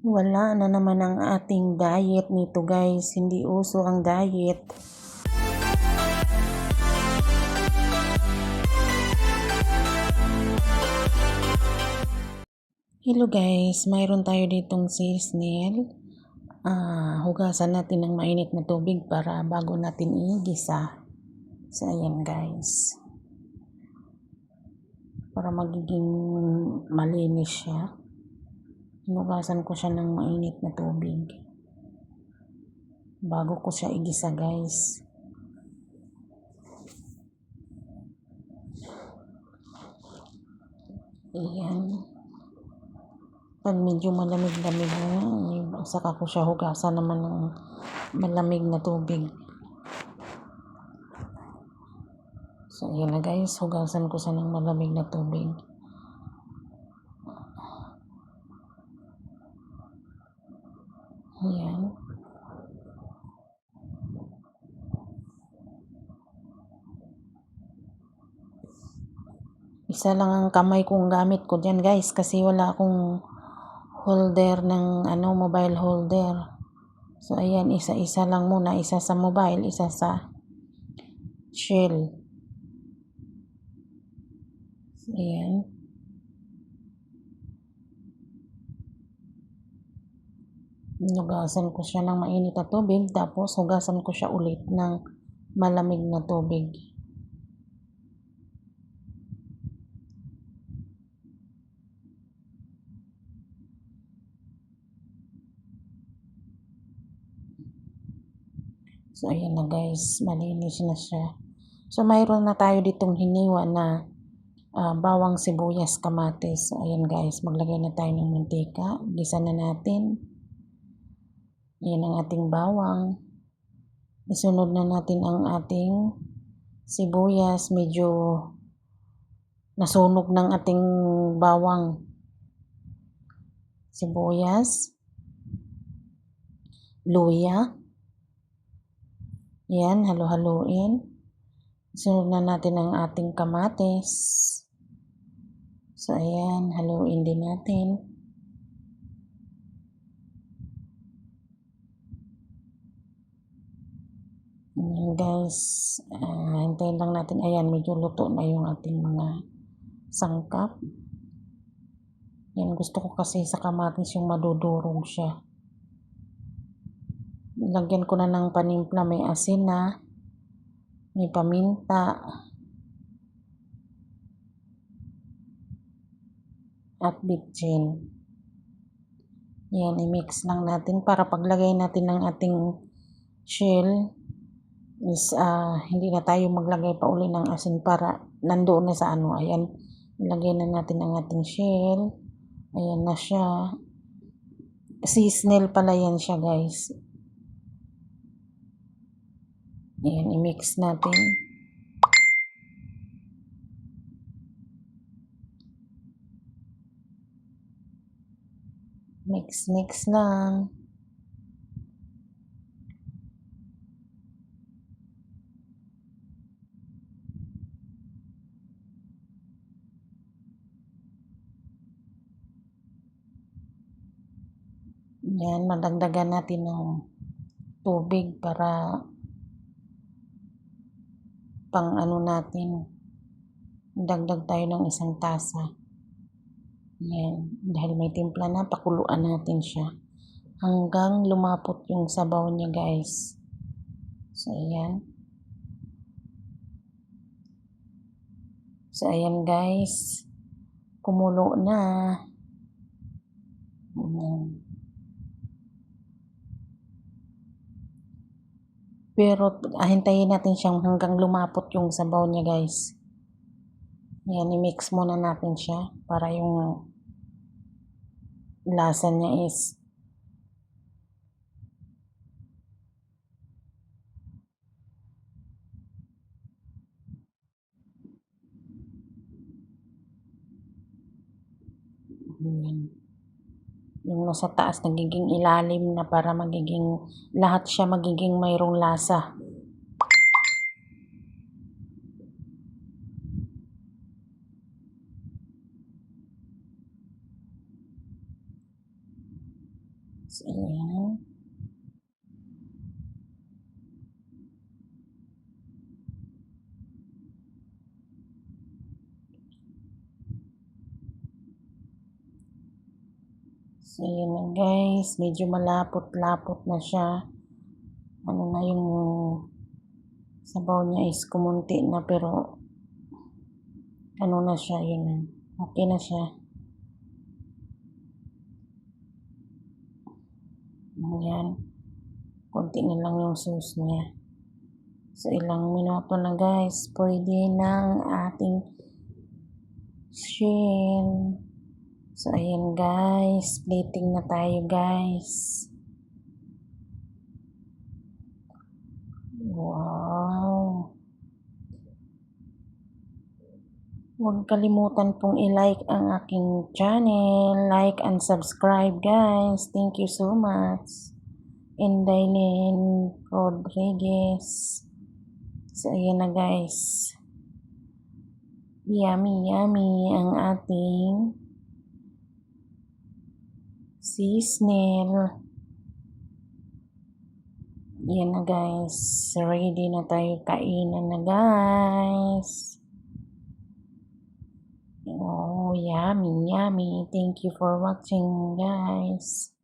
Wala na naman ang ating diet nito guys. Hindi uso ang diet. Hello guys, mayroon tayo ditong seasonal. Ah, hugasan natin ng mainit na tubig para bago natin igisa. So ayan guys. Para magiging malinis siya. Hinugasan ko siya ng mainit na tubig. Bago ko siya igisa guys. Ayan. Pag medyo malamig-lamig na, saka ko siya hugasan naman ng malamig na tubig. So, ayan na guys. Hugasan ko siya ng malamig na tubig. Ayan. Isa lang ang kamay kong gamit ko dyan guys kasi wala akong holder ng ano mobile holder. So ayan isa-isa lang muna, isa sa mobile, isa sa shell. Ayan. Hugasan ko siya ng mainit na tubig tapos hugasan ko siya ulit ng malamig na tubig. So, ayan na guys, malinis na siya. So, mayroon na tayo ditong hiniwa na uh, bawang sibuyas kamatis. So, ayan guys, maglagay na tayo ng mantika. Gisa na natin. Ayan ang ating bawang. Isunod na natin ang ating sibuyas. Medyo nasunog ng ating bawang. Sibuyas. Luya. Yan, halo-haluin. Sunod na natin ang ating kamatis. So, ayan, haluin din natin. Ayan guys, uh, hintayin lang natin. Ayan, medyo luto na yung ating mga sangkap. Yan, gusto ko kasi sa kamatis yung madudurog siya lagyan ko na ng panimpla may asin na may paminta at bitchin yan i-mix lang natin para paglagay natin ng ating shell is uh, hindi na tayo maglagay pa uli ng asin para nandoon na sa ano ayan ilagay na natin ang ating shell ayan na siya seasonal pala yan siya guys Ayan, i-mix natin. Mix, mix lang. Yan, madagdagan natin ng tubig para pang ano natin, dagdag tayo ng isang tasa. Yan. Dahil may timpla na, pakuluan natin siya. Hanggang lumapot yung sabaw niya, guys. So, ayan. So, ayan, guys. Kumulo na. Ayan. Pero hintayin natin siyang hanggang lumapot yung sabaw niya guys. Yan, i-mix muna natin siya para yung lasa niya is Yan yung nasa taas nagiging ilalim na para magiging lahat siya magiging mayroong lasa. So, ayan. So, yun na guys. Medyo malapot-lapot na siya. Ano na yung sabaw niya is kumunti na pero ano na siya yun. Okay na siya. Ayan. Kunti na lang yung sauce niya. So, ilang minuto na guys. Pwede ng ating shell. So, ayan guys. Plating na tayo guys. Wow. Huwag kalimutan pong i-like ang aking channel. Like and subscribe guys. Thank you so much. Indaylin Rodriguez. So, ayan na guys. Yummy, yummy ang ating seasonal. Yan na guys. Ready na tayo kainan na guys. Oh, yummy, yummy. Thank you for watching guys.